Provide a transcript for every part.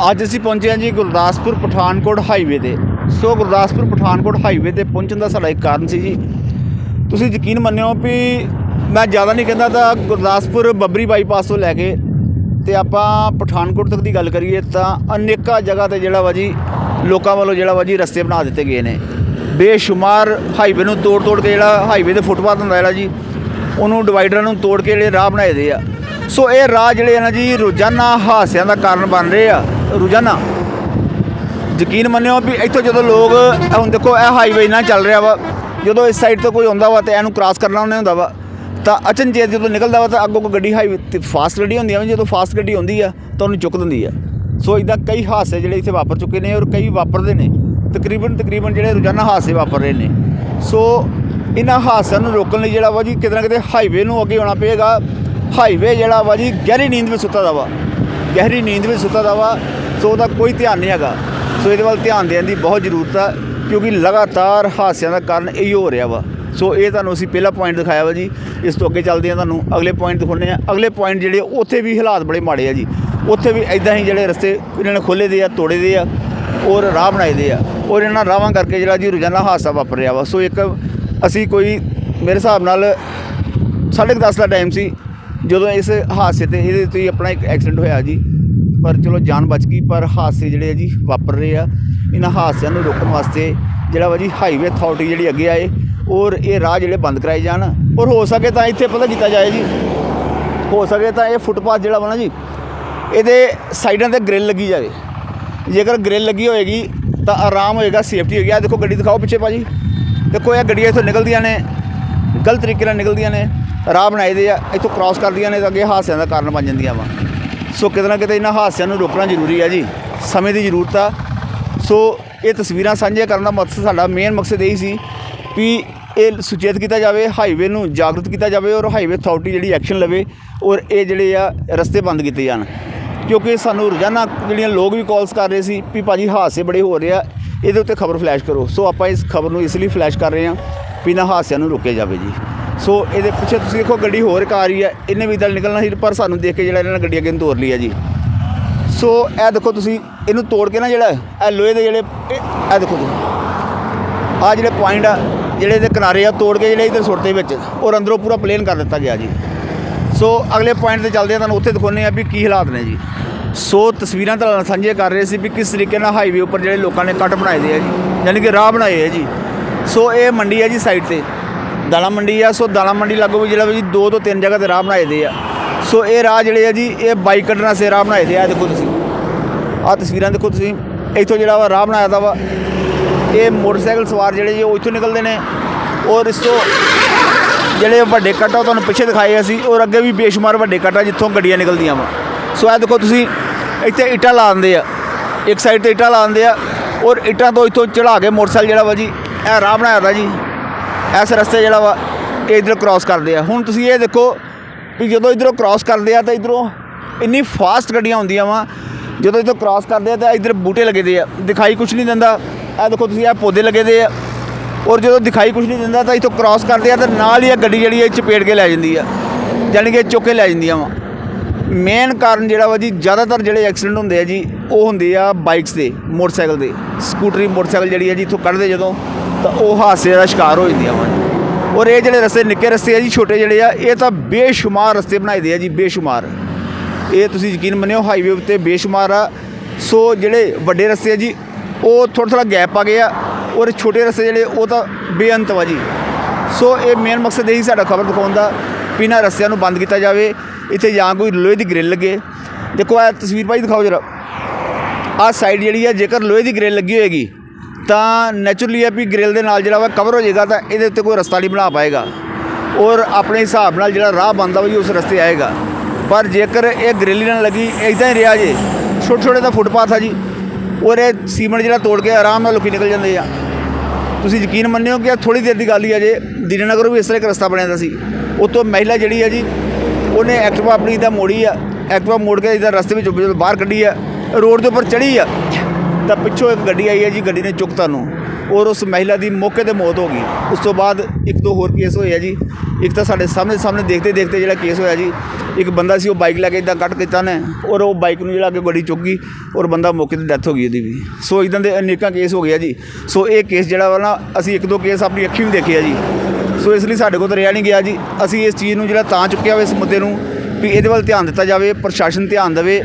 ਅੱਜ ਅਸੀਂ ਪਹੁੰਚੇ ਹਾਂ ਜੀ ਗੁਰਦਾਸਪੁਰ ਪਠਾਨਕੋਟ ਹਾਈਵੇ ਤੇ। ਸੋ ਗੁਰਦਾਸਪੁਰ ਪਠਾਨਕੋਟ ਹਾਈਵੇ ਤੇ ਪਹੁੰਚਣ ਦਾ ਸਾਡਾ ਇੱਕ ਕਾਰਨ ਸੀ ਜੀ। ਤੁਸੀਂ ਯਕੀਨ ਮੰਨਿਓ ਵੀ ਮੈਂ ਜ਼ਿਆਦਾ ਨਹੀਂ ਕਹਿੰਦਾ ਤਾਂ ਗੁਰਦਾਸਪੁਰ ਬੱਬਰੀ ਬਾਈਪਾਸ ਤੋਂ ਲੈ ਕੇ ਤੇ ਆਪਾਂ ਪਠਾਨਕੋਟ ਤੱਕ ਦੀ ਗੱਲ ਕਰੀਏ ਤਾਂ ਅਨੇਕਾਂ ਜਗ੍ਹਾ ਤੇ ਜਿਹੜਾ ਵਾ ਜੀ, ਲੋਕਾਂ ਵੱਲੋਂ ਜਿਹੜਾ ਵਾ ਜੀ ਰਸਤੇ ਬਣਾ ਦਿੱਤੇ ਗਏ ਨੇ। ਬੇਸ਼ੁਮਾਰ ਹਾਈਵੇ ਨੂੰ ਤੋੜ ਤੋੜ ਕੇ ਜਿਹੜਾ ਹਾਈਵੇ ਦੇ ਫੁੱਟਪਾਥ ਹੁੰਦਾ ਜਿਹੜਾ ਜੀ, ਉਹਨੂੰ ਡਿਵਾਈਡਰਾਂ ਨੂੰ ਤੋੜ ਕੇ ਜਿਹੜੇ ਰਾਹ ਬਣਾਏ ਦੇ ਆ। ਸੋ ਇਹ ਰਾਹ ਜਿਹੜੇ ਆ ਨਾ ਜੀ, ਰੋਜ਼ਾਨਾ ਹਾਦਸਿਆਂ ਦਾ ਕਾਰਨ ਬਣ ਰਹੇ ਆ। ਰੋਜ਼ਾਨਾ। ਯਕੀਨ ਮੰਨਿਓ ਵੀ ਇੱਥੋਂ ਜਦੋਂ ਲੋਕ ਹੁਣ ਦੇਖੋ, ਇਹ ਹਾਈਵੇ ਇੰਨਾ ਚੱਲ ਰਿਹਾ ਵਾ। ਜਦੋਂ ਇਸ ਸਾਈਡ ਤੋਂ ਕੋਈ ਆਉਂਦਾ ਵਾ ਤੇ ਇਹਨੂੰ ਕ੍ਰਾਸ ਕਰਨਾ ਉਹਨੇ ਹੁੰਦਾ ਵਾ, ਤਾਂ ਅਚਨਚੇਤ ਜਦੋਂ ਨਿਕਲਦਾ ਵਾ ਤਾਂ ਅੱਗੋਂ ਕੋਈ ਗੱਡੀ ਹਾਈਵੇ ਤੇ ਫਾਸਟ ਗੱਡੀ ਹੁੰਦੀ ਆ ਜਦੋਂ ਫਾਸਟ ਗੱਡੀ ਆਉਂਦੀ ਆ, ਤਾਂ ਉਹਨੂੰ ਚੁੱਕ ਦਿੰਦੀ ਆ। ਸੋ ਇਦਾਂ ਕਈ ਹਾਦਸੇ ਜਿਹੜੇ ਇੱਥੇ ਵਾਪਰ ਚੁੱਕੇ ਨੇ ਔਰ ਕਈ ਵਾਪਰਦੇ ਨੇ। ਤਕਰੀਬਨ ਤਕਰੀਬਨ ਜਿਹੜੇ ਰੋਜ਼ਾਨਾ ਹਾਦਸੇ ਵਾਪਰ ਰਹੇ ਨੇ। ਸੋ ਇਹਨਾਂ ਹਾਦਸਿਆਂ ਨੂੰ ਰੋਕਣ ਲਈ ਜਿਹੜਾ ਵਾ ਜੀ, ਕਿਤੇ ਨਾ ਕਿਤੇ ਹਾਈਵੇ ਨੂੰ ਅੱਗੇ ਆਉਣਾ ਪਏਗਾ। ਹਾਈਵੇ ਜਿਹੜਾ ਵਾ ਜੀ, ਗਹਿਰੀ ਨੀਂਦ ਵਿੱਚ ਸੁੱਤਾ ਦਾ ਵਾ। ਗਹਿਰੀ ਨੀਂਦ ਵਿੱਚ ਸੁੱਤਾ ਦਾ ਵਾ, ਸੋ ਉਹਦਾ ਕੋਈ ਧਿਆਨ ਨਹੀਂ ਹੈਗਾ। ਸੋ ਇਹਦੇ ਵੱਲ ਧਿਆਨ ਦੇਣ ਦੀ ਬਹੁਤ ਜ਼ਰੂਰਤ ਆ, ਕਿਉਂਕਿ ਲਗਾਤਾਰ ਹਾਦਸਿਆਂ ਦਾ ਕਾਰਨ ਇਹੀ ਹੋ ਰਿਹਾ ਵਾ। ਸੋ ਇਹ ਤੁਹਾਨੂੰ ਅਸੀਂ ਪਹਿਲਾ ਪੁਆਇੰਟ ਦਿਖਾਇਆ ਵਾ ਜੀ। ਇਸ ਤੋਂ ਅੱਗੇ ਚੱਲਦੇ ਆ ਤੁਹਾਨੂੰ, ਅਗਲੇ ਪੁਆਇੰਟ ਦਿਖਾਉਂਦੇ ਆ ਅਗਲੇ ਪੁਆਇੰਟ ਜਿਹੜੇ ਉੱਥੇ ਵੀ ਹਾਲਾਤ ਬੜੇ ਮਾੜੇ ਆ ਜੀ। ਉੱਥੇ ਵੀ ਐਦਾਂ ਹੀ ਜਿਹੜੇ ਰਸਤੇ ਇਹਨਾਂ ਨੇ ਖੋਲੇ ਦੇ ਆ, ਤੋੜੇ ਦੇ ਆ, ਔਰ ਰਾਹ ਬਣਾਏ ਦੇ ਆ। ਔਰ ਇਹਨਾਂ ਰਾਹਾਂ ਕਰਕੇ ਜਿਹੜਾ ਜੀ ਰੋਜ਼ਾਨਾ ਹਾਦਸਾ ਵਾਪਰ ਰਿਹਾ ਵਾ। ਸੋ ਇੱਕ ਅਸੀਂ ਕੋਈ ਮੇਰੇ ਹਿਸਾਬ ਨਾਲ ਸਾਢੇ ਕੁ ਦਸ ਦਾ ਟਾਈਮ ਸੀ। ਜਦੋਂ ਇਸ ਹਾਦਸੇ ਤੇ ਇਹਦੇ 'ਤੇ ਆਪਣਾ ਇੱਕ ਐਕਸੀਡੈਂਟ ਹੋਇਆ ਜੀ, ਪਰ ਚਲੋ ਜਾਨ ਬਚ ਗਈ, ਪਰ ਹਾਦਸੇ ਜਿਹੜੇ ਆ ਜੀ ਵਾਪਰ ਰਹੇ ਆ। ਇਹਨਾਂ ਹਾਦਸਿਆਂ ਨੂੰ ਰੋਕਣ ਵਾਸਤੇ ਜਿਹੜਾ ਵਾ ਜੀ ਹਾਈਵੇ ਅਥਾਰਟੀ ਜਿਹੜੀ ਅੱਗੇ ਆਏ, ਔਰ ਇਹ ਰਾਹ ਜਿਹੜੇ ਬੰਦ ਕਰਾਏ ਜਾਣ। ਔਰ ਹੋ ਸਕੇ ਤਾਂ ਇੱਥੇ ਪਤਾ ਕੀਤਾ ਜਾਏ ਜੀ। ਹੋ ਸਕੇ ਤਾਂ ਇਹ ਫੁੱਟਪਾਥ ਜਿਹੜਾ ਵਾ ਨਾ ਜੀ, ਇਹਦੇ ਸਾਈਡਾਂ ਤੇ ਗ੍ਰਿਲ ਲੱਗੀ ਜਾਵੇ। ਜੇਕਰ ਗ੍ਰਿਲ ਲੱਗੀ ਹੋਏਗੀ, ਤਾਂ ਆਰਾਮ ਹੋਏਗਾ ਸੇਫਟੀ ਹੋਏਗੀ। ਆ ਦੇਖੋ ਗੱਡੀ ਦਿਖਾਓ ਪਿੱਛੇ ਭਾਜੀ। ਦੇਖੋ ਇਹ ਗੱਡੀਆਂ ਇੱਥੋਂ ਨਿਕਲਦੀਆਂ ਨੇ, ਗਲਤ ਤਰੀਕੇ ਨਾਲ ਨਿਕਲਦੀਆਂ ਨੇ। ਰਾਹ ਬਣਾਏ ਦੇ ਆ, ਇੱਥੋਂ ਕ੍ਰਾਸ ਕਰਦੀਆਂ ਨੇ ਤਾਂ ਅੱਗੇ ਹਾਦਸਿਆਂ ਦਾ ਕਾਰਨ ਬਣ ਜਾਂਦੀਆਂ ਵਾ। ਸੋ ਕਿਤੇ ਨਾ ਕਿਤੇ ਇਹਨਾਂ ਹਾਦਸਿਆਂ ਨੂੰ ਰੋਕਣਾ ਜ਼ਰੂਰੀ ਆ ਜੀ, ਸਮੇਂ ਦੀ ਜ਼ਰੂਰਤ ਆ। ਸੋ ਇਹ ਤਸਵੀਰਾਂ ਸਾਂਝੀਆਂ ਕਰਨ ਦਾ ਮਕਸਦ ਸਾਡਾ ਮੇਨ ਮਕਸਦ ਇਹੀ ਸੀ ਵੀ ਇਹ ਸੁਚੇਤ ਕੀਤਾ ਜਾਵੇ ਹਾਈਵੇ ਨੂੰ ਜਾਗਰੂਕ ਕੀਤਾ ਜਾਵੇ ਔਰ ਹਾਈਵੇ ਅਥਾਰਟੀ ਜਿਹੜੀ ਐਕਸ਼ਨ ਲਵੇ ਔਰ ਇਹ ਜਿਹੜੇ ਆ ਰਸਤੇ ਬੰਦ ਕੀਤੇ ਜਾਣ। ਕਿਉਂਕਿ ਸਾਨੂੰ ਰੋਜ਼ਾਨਾ ਜਿਹੜੀਆਂ ਲੋਕ ਵੀ ਕਾਲਸ ਕਰ ਰਹੇ ਸੀ ਵੀ ਭਾਜੀ ਹਾਦਸੇ ਬੜੇ ਹੋ ਰਹੇ ਆ, ਇਹਦੇ ਉੱਤੇ ਖਬਰ ਫਲੈਸ਼ ਕਰੋ। ਸੋ ਆਪਾਂ ਇਸ ਖਬਰ ਨੂੰ ਇਸ ਲਈ ਫਲੈਸ਼ ਕਰ ਰਹੇ ਹਾਂ ਵੀ ਇਹਨਾਂ ਹਾਦਸਿਆਂ ਨੂੰ ਰੋਕਿਆ ਜਾਵੇ ਜੀ। ਸੋ ਇਹਦੇ ਪਿੱਛੇ ਤੁਸੀਂ ਦੇਖੋ ਗੱਡੀ ਹੋਰ ਇੱਕ ਆ ਰਹੀ ਹੈ। ਇਹਨੇ ਵੀ ਦਲ ਨਿਕਲਣਾ ਸੀ, ਪਰ ਸਾਨੂੰ ਦੇਖ ਕੇ ਜਿਹੜਾ ਇਹਨਾਂ ਨੇ ਗੱਡੀ ਅੱਗੇ ਨੂੰ ਤੋਰ ਲਈ ਹੈ ਜੀ। ਸੋ ਇਹ ਦੇਖੋ ਤੁਸੀਂ, ਇਹਨੂੰ ਤੋੜ ਕੇ ਨਾ ਜਿਹੜਾ ਇਹ ਲੋਹੇ ਦੇ ਜਿਹੜੇ, ਇਹ ਇਹ ਦੇਖੋ ਤੁਸੀਂ। ਆ ਜਿਹੜੇ ਪੁਆਇੰਟ ਆ, ਜਿਹੜੇ ਇਹਦੇ ਕਿਨਾਰੇ ਆ, ਤੋੜ ਕੇ ਜਿਹੜੇ ਇਧਰ ਸੁੱਟਦੇ ਵਿੱਚ, ਔਰ ਅੰਦਰੋਂ ਪੂਰਾ ਪਲੇਨ ਕਰ ਦਿੱਤਾ ਗਿਆ ਜੀ। ਸੋ ਅਗਲੇ ਪੁਆਇੰਟ ਤੇ ਚੱਲਦੇ ਆ ਤੁਹਾਨੂੰ ਉੱਥੇ ਦਿਖਾਉਂਦੇ ਆ ਵੀ ਕੀ ਹਾਲਾਤ ਨੇ ਜੀ। ਸੋ ਤਸਵੀਰਾਂ ਤਾਂ ਸਾਂਝੇ ਕਰ ਰਹੇ ਸੀ ਵੀ ਕਿਸ ਤਰੀਕੇ ਨਾਲ ਹਾਈਵੇ ਉੱਪਰ ਜਿਹੜੇ ਲੋਕਾਂ ਨੇ ਕੱਟ ਬਣਾਏ ਦੇ ਆ ਜੀ, ਯਾਨੀ ਕਿ ਰਾਹ ਬਣਾਏ ਆ ਜੀ। ਸੋ ਇਹ ਮੰਡੀ ਆ ਜੀ ਸਾਈਡ ਤੇ। ਦਾਣਾ ਮੰਡੀ ਆ, ਸੋ ਦਾਣਾ ਮੰਡੀ ਲੱਗੋ ਵੀ ਜਿਹੜਾ ਵੀ ਜੀ ਦੋ ਤੋਂ ਤਿੰਨ ਜਗ੍ਹਾ ਤੇ ਰਾਹ ਬਣਾਏ ਦੇ ਆ। ਸੋ ਇਹ ਰਾਹ ਜਿਹੜੇ ਆ ਜੀ, ਇਹ ਬਾਈਕ ਕੱਢਣ ਵਾਸਤੇ ਰਾਹ ਬਣਾਏ ਦੇ ਆ। ਦੇਖੋ ਤੁਸੀਂ। ਆਹ ਤਸਵੀਰਾਂ ਦੇਖੋ ਤੁਸੀਂ। ਇੱਥੋਂ ਜਿਹੜਾ ਵਾ ਰਾਹ ਬਣਾਇਆ ਦਾ ਵਾ। ਇਹ ਮੋਟਰਸਾਈਕਲ ਸਵਾਰ ਜਿਹੜੇ ਜੀ, ਉਹ ਇੱਥੋਂ ਨਿਕਲਦੇ ਨੇ। ਔਰ ਇਸ ਤੋਂ ਜਿਹੜੇ ਵੱਡੇ ਕੱਟ ਆ, ਉਹ ਤੁਹਾਨੂੰ ਪਿੱਛੇ ਦਿਖਾਏ ਅਸੀਂ। ਔਰ ਅੱਗੇ ਵੀ ਬੇਸ਼ੁਮਾਰ ਵੱਡੇ ਕੱਟ ਆ, ਜਿੱਥੋਂ ਗੱਡੀਆਂ ਨਿਕਲਦੀਆਂ ਵਾ। ਸੋ ਇਹ ਦੇਖੋ ਤੁਸੀਂ, ਇੱਥੇ ਇੱਟਾਂ ਲਾ ਦਿੰਦੇ ਆ। ਇੱਕ ਸਾਈਡ ਤੇ ਇੱਟਾਂ ਲਾ ਦਿੰਦੇ ਆ। ਔਰ ਇੱਟਾਂ ਤੋਂ ਇੱਥੋਂ ਚੜਾ ਕੇ ਮੋਟਰਸਾਈਕਲ ਜਿਹੜਾ ਵਾ ਜੀ, ਇਹ ਰਾਹ ਬਣਾਇਆ ਦਾ ਜੀ। ਇਸ ਰਸਤੇ ਜਿਹੜਾ ਵਾ, ਇਹ ਇਧਰ ਕ੍ਰਾਸ ਕਰਦੇ ਆ। ਹੁਣ ਤੁਸੀਂ ਇਹ ਦੇਖੋ ਵੀ ਜਦੋਂ ਇਧਰੋਂ ਕ੍ਰਾਸ ਕਰਦੇ ਆ ਤਾਂ ਇਧਰੋਂ ਇੰਨੀ ਫਾਸਟ ਗੱਡੀਆਂ ਹੁੰਦੀਆਂ ਵਾ, ਜਦੋਂ ਇਧਰੋਂ ਕ੍ਰਾਸ ਕਰਦੇ ਆ ਤਾਂ ਇਧਰ ਬੂਟੇ ਲੱਗੇ ਦੇ ਆ। ਦਿਖਾਈ ਕੁਝ ਨਹੀਂ ਦਿੰਦਾ। ਇਹ ਦੇਖੋ ਤੁਸੀਂ, ਇਹ ਪੌਦੇ ਲੱਗੇ ਦੇ ਆ। ਔਰ ਜਦੋਂ ਦਿਖਾਈ ਕੁਝ ਨਹੀਂ ਦਿੰਦਾ ਤਾਂ ਇਥੋਂ ਕ੍ਰਾਸ ਕਰਦੇ ਆ ਤਾਂ ਨਾਲ ਹੀ ਇਹ ਗੱਡੀ ਜਿਹੜੀ ਹੈ ਚਪੇੜ ਕੇ ਲੈ ਜਾਂਦੀ ਆ। ਜਾਣੀ ਕਿ ਚੁੱਕ ਕੇ ਲੈ ਜਾਂਦੀਆਂ ਵਾ। ਮੇਨ ਕਾਰਨ ਜਿਹੜਾ ਵਾ ਜੀ, ਜ਼ਿਆਦਾਤਰ ਜਿਹੜੇ ਐਕਸੀਡੈਂਟ ਹੁੰਦੇ ਆ ਜੀ, ਉਹ ਹੁੰਦੇ ਆ ਬਾਈਕਸ ਦੇ, ਮੋਟਰਸਾਈਕਲ ਦੇ। ਸਕੂਟਰੀ ਮੋਟਰਸਾਈਕਲ ਜਿਹੜੀ ਆ ਜੀ, ਇੱਥੋਂ ਕੱਢਦੇ ਜਦੋਂ, ਤਾਂ ਉਹ ਹਾਦਸੇ ਦਾ ਸ਼ਿਕਾਰ ਹੋ ਜਾਂਦੀਆਂ ਵਾ ਔਰ ਇਹ ਜਿਹੜੇ ਰਸਤੇ, ਨਿੱਕੇ ਰਸਤੇ ਆ ਜੀ, ਛੋਟੇ ਜਿਹੜੇ ਆ, ਇਹ ਤਾਂ ਬੇਸ਼ੁਮਾਰ ਰਸਤੇ ਬਣਾਏ ਦੇ ਆ ਜੀ, ਬੇਸ਼ੁਮਾਰ। ਇਹ ਤੁਸੀਂ ਯਕੀਨ ਮੰਨਿਓ ਹਾਈਵੇ ਉੱਤੇ ਬੇਸ਼ੁਮਾਰ ਆ। ਸੋ ਜਿਹੜੇ ਵੱਡੇ ਰਸਤੇ ਆ ਜੀ, ਉਹ ਥੋੜਾ ਥੋੜਾ ਗੈਪ ਆ ਗਿਆ ਔਰ ਛੋਟੇ ਰਸਤੇ ਜਿਹੜੇ, ਉਹ ਤਾਂ ਬੇਅੰਤ ਵਾ ਜੀ। ਸੋ ਇਹ ਮੇਨ ਮਕਸਦ ਇਹੀ ਸਾਡਾ ਖਬਰ ਦਿਖਾਉਣ ਦਾ, ਵੀ ਇਹਨਾਂ ਰਸਤਿਆਂ ਨੂੰ ਬੰਦ ਕੀਤਾ ਜਾਵੇ। ਇੱਥੇ ਜਾਂ ਕੋਈ ਲੋਹੇ ਦੀ ਗ੍ਰਿਲ ਲੱਗੇ। ਦੇਖੋ ਇਹ ਤਸਵੀਰ ਭਾਈ ਦਿਖਾਓ ਜਰਾ। ਆਹ ਸਾਈਡ ਜਿਹੜੀ ਆ, ਜੇਕਰ ਲੋਹੇ ਦੀ ਗ੍ਰਿਲ ਲੱਗੀ ਹੋਏਗੀ, ਤਾਂ ਨੈਚੁਰਲੀ ਆ ਵੀ ਗ੍ਰਿਲ ਦੇ ਨਾਲ ਜਿਹੜਾ ਵਾ ਕਵਰ ਹੋ ਜਾਏਗਾ, ਤਾਂ ਇਹਦੇ ਉੱਤੇ ਕੋਈ ਰਸਤਾ ਨਹੀਂ ਬਣਾ ਪਾਏਗਾ। ਔਰ ਆਪਣੇ ਹਿਸਾਬ ਨਾਲ ਜਿਹੜਾ ਰਾਹ ਬੰਦਾ ਵਾ ਜੀ, ਉਸ ਰਸਤੇ ਆਏਗਾ। ਪਰ ਜੇਕਰ ਇਹ ਗ੍ਰਿਲ ਹੀ ਨਾ ਲੱਗੀ ਇਦਾਂ ਹੀ ਰਿਹਾ ਜੇ। ਛੋਟੇ ਛੋਟੇ ਦਾ ਫੁੱਟਪਾਥ ਆ ਜੀ। ਔਰ ਇਹ ਸੀਮੈਂਟ ਜਿਹੜਾ ਤੋੜ ਕੇ ਆਰਾਮ ਨਾਲ ਲੋਕੀ ਨਿਕਲ ਜਾਂਦੇ ਆ। ਤੁਸੀਂ ਯਕੀਨ ਮੰਨਿਓ ਕਿ ਥੋੜੀ ਦੇਰ ਦੀ ਗੱਲ ਹੀ ਆ ਜੇ। ਦੀਨਾਨਗਰ ਵੀ ਇਸ ਤਰ੍ਹਾਂ ਇੱਕ ਰਸਤਾ ਬਣਿਆ ਦਾ ਸੀ। ਉਤੋਂ ਮਹਿਲਾ ਜਿਹੜੀ ਆ ਜੀ ਉਹਨੇ ਐਕਟਿਵਾ ਆਪਣੀ ਦਾ ਮੋੜੀ ਆ, ਐਕਟਿਵਾ ਮੋੜ ਕੇ ਇਧਰ ਰਸਤੇ ਵਿੱਚ ਬਾਹਰ ਕੱਢੀ ਆ, ਰੋਡ ਦੇ ਉੱਪਰ ਚੜੀ ਆ, ਤਾਂ ਪਿੱਛੋਂ ਇੱਕ ਗੱਡੀ ਆਈ ਹੈ ਜੀ, ਗੱਡੀ ਨੇ ਚੁੱਕ ਨੂੰ ਔਰ ਉਸ ਮਹਿਲਾ ਦੀ ਮੌਕੇ ਤੇ ਮੌਤ ਹੋ ਗਈ। ਉਸ ਤੋਂ ਬਾਅਦ ਇੱਕ ਦੋ ਹੋਰ ਕੇਸ ਹੋਇਆ ਜੀ, ਇੱਕ ਤਾਂ ਸਾਡੇ ਸਾਹਮਣੇ ਸਾਹਮਣੇ ਦੇਖਦੇ ਦੇਖਦੇ ਜਿਹੜਾ ਕੇਸ ਹੋਇਆ ਜੀ, ਇੱਕ ਬੰਦਾ ਸੀ ਉਹ ਬਾਈਕ ਲੈ ਕੇ ਇਦਾਂ ਕੱਟ ਕੀਤਾ ਨੇ ਔਰ ਉਹ ਬਾਈਕ ਨੂੰ ਜਿਹੜਾ ਅੱਗੇ ਗੱਡੀ ਚੁੱਕ ਗਈ, ਔਰ ਬੰਦਾ ਮੌਕੇ ਤੇ ਡੈਥ ਹੋ ਗਈ ਉਹਦੀ ਵੀ। ਸੋ ਇਦਾਂ ਦੇ ਅਨੇਕਾਂ ਕੇਸ ਹੋ ਗਿਆ ਜੀ। ਸੋ ਇਹ ਕੇਸ ਜਿਹੜਾ ਵਾ ਨਾ, ਅਸੀਂ ਇੱਕ ਦੋ ਕੇਸ ਆਪਣੀ ਅੱਖੀਂ ਵੀ ਦੇਖਿਆ ਜੀ। ਸੋ ਇਸ ਲਈ ਸਾਡੇ ਕੋਲ ਤਾਂ ਰਿਹਾ ਨਹੀਂ ਗਿਆ ਜੀ। ਅਸੀਂ ਇਸ ਚੀਜ਼ ਨੂੰ ਜਿਹੜਾ ਤਾਂ ਚੁੱਕਿਆ ਹੋਇਆ ਇਸ ਮੁੱਦੇ ਨੂੰ ਵੀ ਇਹਦੇ ਵੱਲ ਧਿਆਨ ਦਿੱਤਾ ਜਾਵੇ, ਪ੍ਰਸ਼ਾਸਨ ਧਿਆਨ ਦੇਵੇ।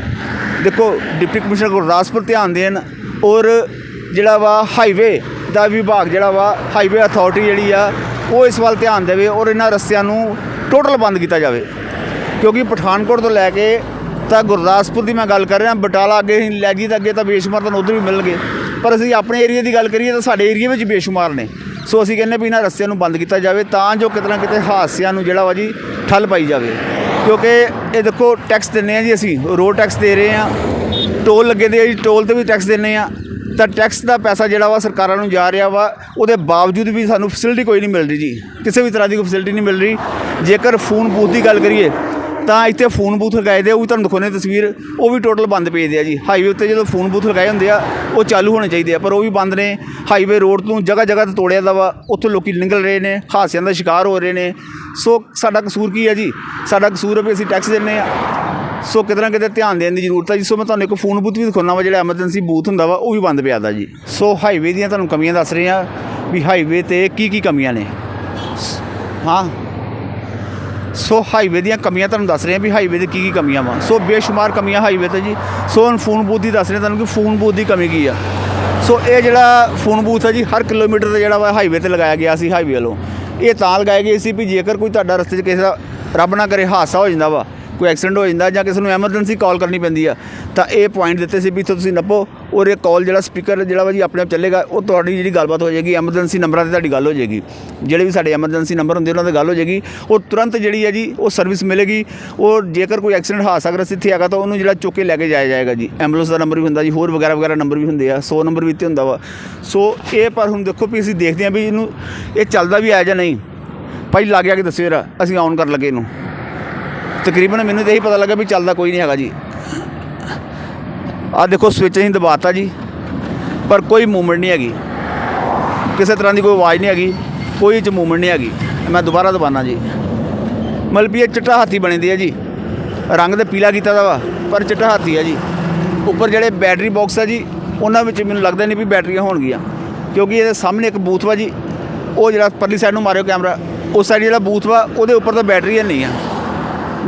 ਦੇਖੋ, ਡਿਪਟੀ ਕਮਿਸ਼ਨਰ ਗੁਰਦਾਸਪੁਰ ਧਿਆਨ ਦੇਣ ਔਰ ਜਿਹੜਾ ਵਾ ਹਾਈਵੇ ਦਾ ਵਿਭਾਗ ਜਿਹੜਾ ਵਾ ਹਾਈਵੇ ਅਥਾਰਟੀ ਜਿਹੜੀ ਆ, ਉਹ ਇਸ ਵੱਲ ਧਿਆਨ ਦੇਵੇ ਔਰ ਇਹਨਾਂ ਰਸਤਿਆਂ ਨੂੰ ਟੋਟਲ ਬੰਦ ਕੀਤਾ ਜਾਵੇ। ਕਿਉਂਕਿ ਪਠਾਨਕੋਟ ਤੋਂ ਲੈ ਕੇ ਤਾਂ ਗੁਰਦਾਸਪੁਰ ਦੀ ਮੈਂ ਗੱਲ ਕਰ ਰਿਹਾ, ਬਟਾਲਾ ਅੱਗੇ ਲੈ ਜੀ ਤਾਂ ਅੱਗੇ ਤਾਂ ਬੇਸ਼ੁਮਾਰ ਤੁਹਾਨੂੰ ਉਧਰ ਵੀ ਮਿਲਣਗੇ। ਪਰ ਅਸੀਂ ਆਪਣੇ ਏਰੀਆ ਦੀ ਗੱਲ ਕਰੀਏ ਤਾਂ ਸਾਡੇ ਏਰੀਆ ਵਿੱਚ ਬੇਸ਼ੁਮਾਰ ਨੇ। ਸੋ ਅਸੀਂ ਕਹਿੰਦੇ ਵੀ ਇਹਨਾਂ ਰਸਤਿਆਂ ਨੂੰ ਬੰਦ ਕੀਤਾ ਜਾਵੇ ਤਾਂ ਜੋ ਕਿਤੇ ਨਾ ਕਿਤੇ ਹਾਦਸਿਆਂ ਨੂੰ ਜਿਹੜਾ ਵਾ ਜੀ ਠੱਲ ਪਾਈ ਜਾਵੇ। ਕਿਉਂਕਿ ਇਹ ਦੇਖੋ ਟੈਕਸ ਦਿੰਨੇ ਆ ਜੀ ਅਸੀਂ ਰੋਡ ਟੈਕਸ ਦੇ ਰਹੇ ਆ ਟੋਲ ਲੱਗੇ ਦੇ ਆ ਜੀ ਟੋਲ ਤੇ ਵੀ ਟੈਕਸ ਦਿੰਨੇ ਆ ਤਾਂ ਟੈਕਸ ਦਾ ਪੈਸਾ ਜਿਹੜਾ ਵਾ ਸਰਕਾਰਾਂ ਨੂੰ ਜਾ ਰਿਹਾ ਵਾ, ਉਹਦੇ ਬਾਵਜੂਦ ਵੀ ਸਾਨੂੰ ਫੈਸਿਲਿਟੀ ਕੋਈ ਨਹੀਂ ਮਿਲ ਰਹੀ ਜੀ। ਕਿਸੇ ਵੀ ਤਰ੍ਹਾਂ ਦੀ ਕੋਈ ਫੈਸਿਲਿਟੀ ਨਹੀਂ ਮਿਲ ਰਹੀ। ਜੇਕਰ ਫੋਨ ਬੂਥ ਦੀ ਗੱਲ ਕਰੀਏ ਤਾਂ ਇੱਥੇ ਫੋਨ ਬੂਥ ਲਗਾਏ ਦੇ ਆ, ਉਹ ਵੀ ਤੁਹਾਨੂੰ ਦਿਖਾਉਂਦੇ ਤਸਵੀਰ। ਉਹ ਵੀ ਟੋਟਲ ਬੰਦ ਪਏ ਦੇ ਆ ਜੀ। ਹਾਈਵੇ ਉੱਤੇ ਜਦੋਂ ਫੋਨ ਬੂਥ ਲਗਾਏ ਹੁੰਦੇ ਆ ਉਹ ਚਾਲੂ ਹੋਣੇ ਚਾਹੀਦੇ ਆ ਪਰ ਉਹ ਵੀ ਬੰਦ ਨੇ। ਹਾਈਵੇ ਰੋਡ ਤੋਂ ਜਗ੍ਹਾ ਜਗ੍ਹਾ ਤੇ ਤੋੜਿਆ ਦਾ ਵਾ ਉੱਥੇ ਲੋਕੀ ਨਿਕਲ ਰਹੇ ਨੇ ਹਾਦਸਿਆਂ ਦਾ ਸ਼ਿਕਾਰ ਹੋ ਰਹੇ ਨੇ। ਸੋ ਸਾਡਾ ਕਸੂਰ ਕੀ ਹੈ ਜੀ? ਸਾਡਾ ਕਸੂਰ ਹੈ ਵੀ ਅਸੀਂ ਟੈਕਸ ਦਿੰਨੇ ਆ। ਸੋ ਕਿਤੇ ਨਾ ਕਿਤੇ ਧਿਆਨ ਦੇਣ ਦੀ ਜ਼ਰੂਰਤ ਹੈ ਜੀ। ਸੋ ਮੈਂ ਤੁਹਾਨੂੰ ਇੱਕ ਫੋਨ ਬੂਥ ਵੀ ਦਿਖਾਉਣਾ ਵਾ ਜਿਹੜਾ ਐਮਰਜੈਂਸੀ ਬੂਥ ਹੁੰਦਾ ਵਾ ਉਹ ਵੀ ਬੰਦ ਪਿਆ ਦਾ ਜੀ। ਸੋ ਹਾਈਵੇ ਦੀਆਂ ਤੁਹਾਨੂੰ ਕਮੀਆਂ ਦੱਸ ਰਹੇ ਆ ਵੀ ਹਾਈਵੇ ਤੇ ਕੀ ਕੀ ਕਮੀਆਂ ਨੇ। ਸ- ਹਾਂ। ਸੋ ਹਾਈਵੇ ਦੀਆਂ ਕਮੀਆਂ ਤੁਹਾਨੂੰ ਦੱਸ ਰਹੇ ਆ ਵੀ ਹਾਈਵੇ ਦੇ ਕੀ ਕੀ ਕਮੀਆਂ ਵਾ। ਸੋ ਬੇਸ਼ੁਮਾਰ ਕਮੀਆਂ ਹਾਈਵੇ ਤੇ ਜੀ। ਸੋ ਹੁਣ ਫੋਨ ਬੂਥ ਦੀ ਦੱਸ ਰਹੇ ਤੁਹਾਨੂੰ ਕਿ ਫੋਨ ਬੂਥ ਦੀ ਕਮੀ ਕੀ ਆ। ਸੋ ਇਹ ਜਿਹੜਾ ਫੋਨ ਬੂਥ ਹੈ ਜੀ, ਹਰ ਕਿਲੋਮੀਟਰ ਤੇ ਜਿਹੜਾ ਵਾ ਹਾਈਵੇ ਤੇ ਲਗਾਇਆ ਗਿਆ ਸੀ ਹਾਈਵੇ ਵੱਲੋਂ। ਇਹ ਤਾਂ ਲਗਾਇਆ ਗਿਆ ਸੀ ਵੀ ਜੇਕਰ ਕੋਈ ਤੁਹਾਡਾ ਰਸਤੇ 'ਚ ਕਿਸੇ ਦਾ ਰੱਬ ਨਾ ਕਰੇ, ਹਾਦਸਾ ਹੋ ਜਾਂਦਾ ਵਾ ਕੋਈ ਐਕਸੀਡੈਂਟ ਹੋ ਜਾਂਦਾ ਜਾਂ ਕਿਸੇ ਨੂੰ ਐਮਰਜੈਂਸੀ ਕਾਲ ਕਰਨੀ ਪੈਂਦੀ ਆ, ਤਾਂ ਇਹ ਪੁਆਇੰਟ ਦਿੱਤੇ ਸੀ ਵੀ ਇੱਥੋਂ ਤੁਸੀਂ ਨੱਪੋ ਔਰ ਇਹ ਕਾਲ ਜਿਹੜਾ ਸਪੀਕਰ ਜਿਹੜਾ ਵਾ ਜੀ ਆਪਣੇ ਆਪ ਚੱਲੇਗਾ, ਉਹ ਤੁਹਾਡੀ ਜਿਹੜੀ ਗੱਲਬਾਤ ਹੋ ਜਾਏਗੀ ਐਮਰਜੈਂਸੀ ਨੰਬਰਾਂ ਤੇ ਤੁਹਾਡੀ ਗੱਲ ਹੋ ਜਾਏਗੀ। ਜਿਹੜੇ ਵੀ ਸਾਡੇ ਐਮਰਜੈਂਸੀ ਨੰਬਰ ਹੁੰਦੇ ਉਹਨਾਂ ਤੇ ਗੱਲ ਹੋ ਜਾਏਗੀ ਔਰ ਤੁਰੰਤ ਜਿਹੜੀ ਹੈ ਜੀ ਉਹ ਸਰਵਿਸ ਮਿਲੇਗੀ ਔਰ ਜੇਕਰ ਕੋਈ ਐਕਸੀਡੈਂਟ ਹਾਦਸਾ ਅਗਰ ਇੱਥੇ ਹੈਗਾ ਤਾਂ ਉਹਨੂੰ ਜਿਹੜਾ ਚੁੱਕ ਕੇ ਲੈ ਕੇ ਜਾਇਆ ਜਾਏਗਾ ਜੀ। ਐਂਬੂਲੈਂਸ ਦਾ ਨੰਬਰ ਵੀ ਹੁੰਦਾ ਜੀ, ਹੋਰ ਵਗੈਰਾ ਵਗੈਰਾ ਨੰਬਰ ਵੀ ਹੁੰਦੇ ਆ 100 ਨੰਬਰ ਵੀ ਇੱਥੇ ਹੁੰਦਾ ਵਾ। ਸੋ ਇਹ ਪਰ ਹੁਣ ਦੇਖੋ ਵੀ ਅਸੀਂ ਦੇਖਦੇ ਹਾਂ ਵੀ ਇਹਨੂੰ ਇਹ ਚੱਲਦਾ ਵੀ ਆਇਆ ਜਾਂ ਨਹੀਂ। ਭਾਈ ਲੱਗ ਗਿਆ ਕਿ ਦੱਸਿਓ ਯਾਰ ਅਸੀਂ ਆਨ ਕਰਨ ਲੱਗੇ ਇਹਨੂੰ। ਤਕਰੀਬਨ ਮੈਨੂੰ ਤਾਂ ਇਹੀ ਪਤਾ ਲੱਗਾ ਵੀ ਚੱਲਦਾ ਕੋਈ ਨਹੀਂ ਹੈਗਾ ਜੀ। ਆਹ ਦੇਖੋ ਸਵਿਚ ਅਸੀਂ ਦਬਾਤਾ ਜੀ, ਪਰ ਕੋਈ ਮੂਵਮੈਂਟ ਨਹੀਂ ਹੈਗੀ। ਕਿਸੇ ਤਰ੍ਹਾਂ ਦੀ ਕੋਈ ਆਵਾਜ਼ ਨਹੀਂ ਹੈਗੀ, ਕੋਈ ਚ ਮੂਵਮੈਂਟ ਨਹੀਂ ਹੈਗੀ। ਮੈਂ ਦੁਬਾਰਾ ਦਬਾਨਾ ਜੀ। ਮਤਲਬ ਵੀ ਇਹ ਚਿੱਟਾ ਹਾਥੀ ਬਣੇ ਦੀ ਹੈ ਜੀ। ਰੰਗ ਤੇ ਪੀਲਾ ਕੀਤਾ ਦਾ ਵਾ, ਪਰ ਚਿੱਟਾ ਹਾਥੀ ਹੈ ਜੀ। ਉੱਪਰ ਜਿਹੜੇ ਬੈਟਰੀ ਬਾਕਸ ਹੈ ਜੀ, ਉਹਨਾਂ ਵਿੱਚ ਮੈਨੂੰ ਲੱਗਦਾ ਨਹੀਂ ਵੀ ਬੈਟਰੀਆਂ ਹੋਣਗੀਆਂ। ਕਿਉਂਕਿ ਇਹਦੇ ਸਾਹਮਣੇ ਇੱਕ ਬੂਥ ਵਾ ਜੀ। ਉਹ ਜਿਹੜਾ ਪਰਲੀ ਸਾਈਡ ਨੂੰ ਮਾਰਿਓ ਕੈਮਰਾ ਉਸ ਸਾਈਡ ਜਿਹੜਾ ਬੂਥ ਵਾ, ਉਹਦੇ ਉੱਪਰ ਤਾਂ ਬੈਟਰੀਆਂ ਨਹੀਂ ਆ।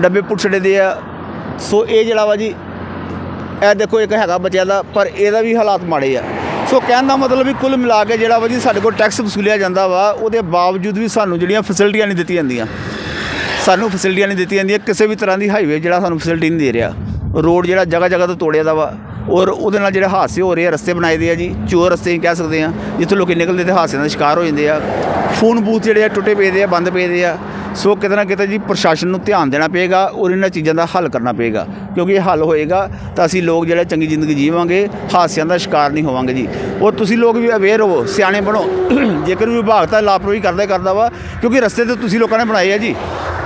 ਡੱਬੇ ਪੁੱਛੜੇ ਦੇ ਆ। ਸੋ ਇਹ ਜਿਹੜਾ ਵਾ ਜੀ, ਇਹ ਦੇਖੋ ਇੱਕ ਹੈਗਾ ਬੱਚਿਆਂ ਦਾ, ਪਰ ਇਹਦਾ ਵੀ ਹਾਲਾਤ ਮਾੜੇ ਆ। ਸੋ ਕਹਿਣ ਦਾ ਮਤਲਬ ਵੀ ਕੁੱਲ ਮਿਲਾ ਕੇ ਜਿਹੜਾ ਵਾ ਜੀ ਸਾਡੇ ਕੋਲ ਟੈਕਸ ਵਸੂਲਿਆ ਜਾਂਦਾ ਵਾ, ਉਹਦੇ ਬਾਵਜੂਦ ਵੀ ਸਾਨੂੰ ਜਿਹੜੀਆਂ ਫੈਸਿਲਿਟੀਆਂ ਨਹੀਂ ਦਿੱਤੀਆਂ ਜਾਂਦੀਆਂ। ਸਾਨੂੰ ਫੈਸਿਲਿਟੀਆਂ ਨਹੀਂ ਦਿੱਤੀਆਂ ਜਾਂਦੀਆਂ, ਕਿਸੇ ਵੀ ਤਰ੍ਹਾਂ ਦੀ ਹਾਈਵੇ ਜਿਹੜਾ ਸਾਨੂੰ ਫੈਸਿਲਿਟੀ ਨਹੀਂ ਦੇ ਰਿਹਾ। ਰੋਡ ਜਿਹੜਾ ਜਗ੍ਹਾ ਜਗ੍ਹਾ ਤੋਂ ਤੋੜਿਆ ਦਾ ਵਾ ਔਰ ਉਹਦੇ ਨਾਲ ਜਿਹੜੇ ਹਾਦਸੇ ਹੋ ਰਹੇ ਆ, ਰਸਤੇ ਬਣਾਏ ਦੇ ਆ ਜੀ, ਚੋਰ ਰਸਤੇ ਕਹਿ ਸਕਦੇ ਆ, ਜਿੱਥੇ ਲੋਕੀ ਨਿਕਲਦੇ ਤੇ ਹਾਦਸਿਆਂ ਦਾ ਸ਼ਿਕਾਰ ਹੋ ਜਾਂਦੇ ਆ। ਫੋਨ ਬੂਥ ਜਿਹੜੇ ਆ ਟੁੱਟੇ ਪਏ ਦੇ ਆ, ਬੰਦ ਪਏ ਦੇ ਆ। ਸੋ ਕਿਤੇ ਨਾ ਕਿਤੇ ਜੀ ਪ੍ਰਸ਼ਾਸਨ ਨੂੰ ਧਿਆਨ ਦੇਣਾ ਪਏਗਾ ਔਰ ਇਹਨਾਂ ਚੀਜ਼ਾਂ ਦਾ ਹੱਲ ਕਰਨਾ ਪਏਗਾ। ਕਿਉਂਕਿ ਇਹ ਹੱਲ ਹੋਏਗਾ ਤਾਂ ਅਸੀਂ ਲੋਕ ਜਿਹੜਾ ਚੰਗੀ ਜ਼ਿੰਦਗੀ ਜੀਵਾਂਗੇ, ਹਾਦਸਿਆਂ ਦਾ ਸ਼ਿਕਾਰ ਨਹੀਂ ਹੋਵਾਂਗੇ ਜੀ। ਔਰ ਤੁਸੀਂ ਲੋਕ ਵੀ ਅਵੇਅਰ ਹੋਵੋ, ਸਿਆਣੇ ਬਣੋ। ਜੇਕਰ ਵਿਭਾਗ ਤਾਂ ਲਾਪਰਵਾਹੀ ਕਰਦਾ ਕਰਦਾ ਵਾ, ਕਿਉਂਕਿ ਰਸਤੇ ਤੇ ਤੁਸੀਂ ਲੋਕਾਂ ਨੇ ਬਣਾਏ ਆ ਜੀ।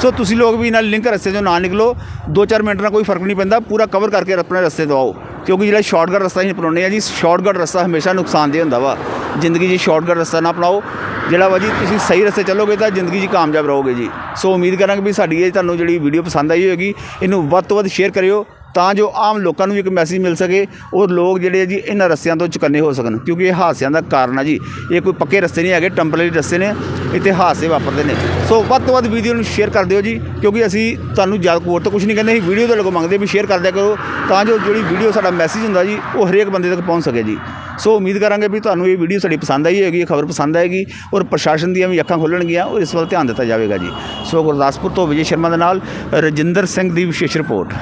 ਸੋ ਤੁਸੀਂ ਲੋਕ ਵੀ ਨਾਲ ਲਿੰਕ ਰਸਤੇ 'ਚੋਂ ਨਾ ਨਿਕਲੋ। 2-4 ਮਿੰਟ ਨਾਲ ਕੋਈ ਫ਼ਰਕ ਨਹੀਂ ਪੈਂਦਾ, ਪੂਰਾ ਕਵਰ ਕਰਕੇ ਆਪਣੇ ਰਸਤੇ ਤੋਂ ਆਓ। ਕਿਉਂਕਿ ਜਿਹੜਾ ਸ਼ਾਰਟਕਟ ਰਸਤਾ ਅਸੀਂ ਅਪਣਾਉਂਦੇ ਆ ਜੀ ਸ਼ਾਰਟਕਟ ਰਸਤਾ ਹਮੇਸ਼ਾ ਨੁਕਸਾਨਦੇਹ ਹੁੰਦਾ ਵਾ। ਜ਼ਿੰਦਗੀ 'ਚ ਸ਼ਾਰਟਕਟ ਰਸਤਾ ਨਾ ਅਪਣਾਓ। ਜਿਹੜਾ ਵਾ ਜੀ, ਤੁਸੀਂ ਸਹੀ ਰਸਤੇ ਚੱਲੋਗੇ ਤਾਂ ਜ਼ਿੰਦਗੀ 'ਚ ਕਾਮਯਾਬ ਰਹੋਗੇ ਜੀ। ਸੋ ਉਮੀਦ ਕਰਾਂਗੇ ਵੀ ਸਾਡੀ ਇਹ ਤੁਹਾਨੂੰ ਜਿਹੜੀ ਵੀਡੀਓ ਪਸੰਦ ਆਈ ਹੋਵੇਗੀ ਇਹਨੂੰ ਵੱਧ ਤੋਂ ਵੱਧ ਸ਼ੇਅਰ ਕਰਿਓ। ਤਾਂ ਜੋ ਆਮ ਲੋਕਾਂ ਨੂੰ ਵੀ ਇੱਕ ਮੈਸੇਜ ਮਿਲ ਸਕੇ, ਔਰ ਲੋਕ ਜਿਹੜੇ ਜੀ, ਇਹਨਾਂ ਰਸਤਿਆਂ ਤੋਂ ਚੁਕੰਨੇ ਹੋ ਸਕਣ। ਕਿਉਂਕਿ ਇਹ ਹਾਦਸਿਆਂ ਦਾ ਕਾਰਨ ਆ ਜੀ। ਇਹ ਕੋਈ ਪੱਕੇ ਰਸਤੇ ਨਹੀਂ ਹੈਗੇ ਟੈਂਪਰੇਰੀ ਰਸਤੇ ਨੇ, ਇੱਥੇ ਹਾਦਸੇ ਵਾਪਰਦੇ ਨੇ। ਸੋ ਵੱਧ ਤੋਂ ਵੱਧ ਵੀਡੀਓ ਨੂੰ ਸ਼ੇਅਰ ਕਰ ਦਿਓ ਜੀ, ਕਿਉਂਕਿ ਅਸੀਂ ਤੁਹਾਨੂੰ ਜ਼ਿਆਦਾ ਕੋਰ ਤੋਂ ਕੁਝ ਨਹੀਂ ਕਹਿੰਦੇ। ਅਸੀਂ ਵੀਡੀਓ ਤੁਹਾਡੇ ਕੋਲ ਮੰਗਦੇ ਵੀ ਸ਼ੇਅਰ ਕਰ ਦਿਆ ਕਰੋ, ਤਾਂ ਜੋ ਜਿਹੜੀ ਵੀਡੀਓ ਸਾਡਾ ਮੈਸੇਜ ਹੁੰਦਾ ਜੀ, ਉਹ ਹਰੇਕ ਬੰਦੇ ਤੱਕ ਪਹੁੰਚ ਸਕੇ ਜੀ। ਸੋ ਉਮੀਦ ਕਰਾਂਗੇ ਵੀ ਤੁਹਾਨੂੰ ਇਹ ਵੀਡੀਓ ਸਾਡੀ ਪਸੰਦ ਆਈ ਹੋਏਗੀ, ਇਹ ਖਬਰ ਪਸੰਦ ਆਏਗੀ, ਔਰ ਪ੍ਰਸ਼ਾਸਨ ਦੀਆਂ ਵੀ ਅੱਖਾਂ ਖੁੱਲਣਗੀਆਂ, ਔਰ ਇਸ ਵੱਲ ਧਿਆਨ ਦਿੱਤਾ ਜਾਵੇਗਾ ਜੀ। ਸੋ ਗੁਰਦਾਸਪੁਰ ਤੋਂ ਵਿਜੇ ਸ਼ਰਮਾ ਦੇ ਨਾਲ ਰਜਿੰਦਰ ਸਿੰਘ ਦੀ ਵਿਸ਼ੇਸ਼ ਰਿਪੋਰਟ।